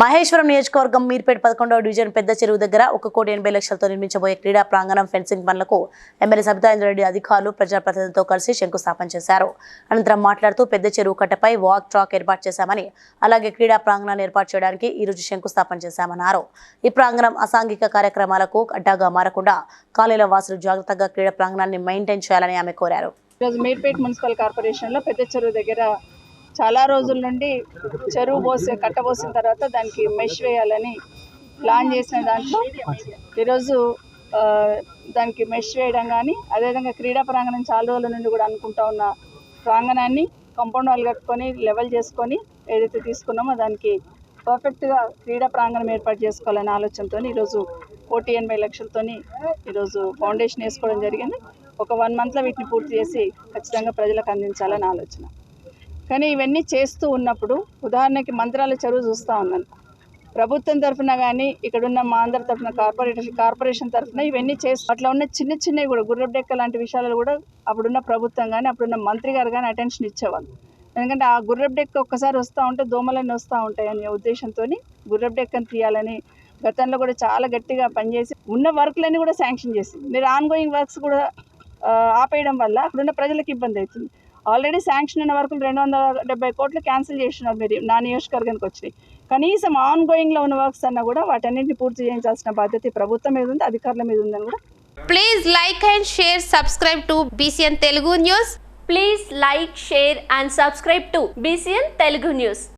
మహేశ్వరం నియోజకవర్గం మీర్పేట పదకొండవ డివిజన్ పెద్ద చెరువు దగ్గర ఒక కోటి ఎనభై లక్షలతో నిర్మించబోయే క్రీడా ప్రాంగణం ఫెన్సింగ్ పనులకు ఎమ్మెల్యే సబితాయింద్రెడ్డి అధికారులు ప్రజాప్రతినిధులతో కలిసి శంకుస్థాపన చేశారు. అనంతరం మాట్లాడుతూ పెద్ద చెరువు కట్టపై వాక్ ట్రాక్ ఏర్పాటు చేశామని అలాగే క్రీడా ప్రాంగణాన్ని ఏర్పాటు చేయడానికి ఈ రోజు శంకుస్థాపన చేశామన్నారు. ఈ ప్రాంగణం అసాంఘిక కార్యక్రమాలకు అడ్డాగా మారకుండా కాలేల వాసులు జాగ్రత్తగా క్రీడా ప్రాంగణాన్ని మెయింటైన్ చేయాలని ఆమె కోరారు. ఈరోజు మీర్పేట్ మున్సిపల్ కార్పొరేషన్లో పెద్ద చెరువు దగ్గర చాలా రోజుల నుండి చెరువు పోసి కట్టబోసిన తర్వాత దానికి మెష్ వేయాలని ప్లాన్ చేసిన దాంట్లో ఈరోజు దానికి మెష్ వేయడం కానీ అదేవిధంగా క్రీడా ప్రాంగణం చాలా రోజుల నుండి కూడా అనుకుంటా ఉన్న ప్రాంగణాన్ని కంపౌండ్ వాల్ కట్టుకొని లెవెల్ చేసుకొని ఏదైతే తీసుకున్నామో దానికి పర్ఫెక్ట్గా క్రీడా ప్రాంగణం ఏర్పాటు చేసుకోవాలనే ఆలోచనతో ఈరోజు కోటి ఎనభై లక్షలతోని ఈరోజు ఫౌండేషన్ వేసుకోవడం జరిగింది. ఒక వన్ మంత్లో వీటిని పూర్తి చేసి ఖచ్చితంగా ప్రజలకు అందించాలని ఆలోచన. కానీ ఇవన్నీ చేస్తూ ఉన్నప్పుడు ఉదాహరణకి మంత్రాల చెరువు చూస్తూ ఉన్నాను. ప్రభుత్వం తరఫున కానీ ఇక్కడున్న మా అందరి తరఫున కార్పొరేషన్ కార్పొరేషన్ తరఫున ఇవన్నీ చేస్తూ అట్లా ఉన్న చిన్న చిన్నవి కూడా గుర్రపు డెక్క లాంటి విషయాలు కూడా అప్పుడున్న ప్రభుత్వం కానీ అప్పుడున్న మంత్రి గారు కానీ అటెన్షన్ ఇచ్చేవాళ్ళు. ఎందుకంటే ఆ గుర్రపు డెక్క ఒక్కసారి వస్తూ ఉంటే దోమలన్నీ వస్తూ ఉంటాయి అనే ఉద్దేశంతో గుర్రపు డెక్కను తీయాలని గతంలో కూడా చాలా గట్టిగా పనిచేసి ఉన్న వర్క్లన్నీ కూడా శాంక్షన్ చేసింది. మీరు ఆన్గోయింగ్ వర్క్స్ కూడా ఆపేయడం వల్ల అక్కడున్న ప్రజలకు ఇబ్బంది అవుతుంది. ఆల్రెడీ శాంక్షన్ అయిన వరకు రెండు వందల డెబ్బై కోట్లు క్యాన్సిల్ చేసినారు మీరు నా నియోజకవర్గానికి వచ్చినాయి. కనీసం ఆన్ గోయింగ్లో ఉన్న వర్క్స్ అన్నా కూడా వాటన్నింటిని పూర్తి చేయించాల్సిన బాధ్యత ప్రభుత్వం మీద ఉంది అధికారుల మీద ఉందని కూడా. Please like and share subscribe to BCN Telugu news please like share and subscribe to BCN Telugu news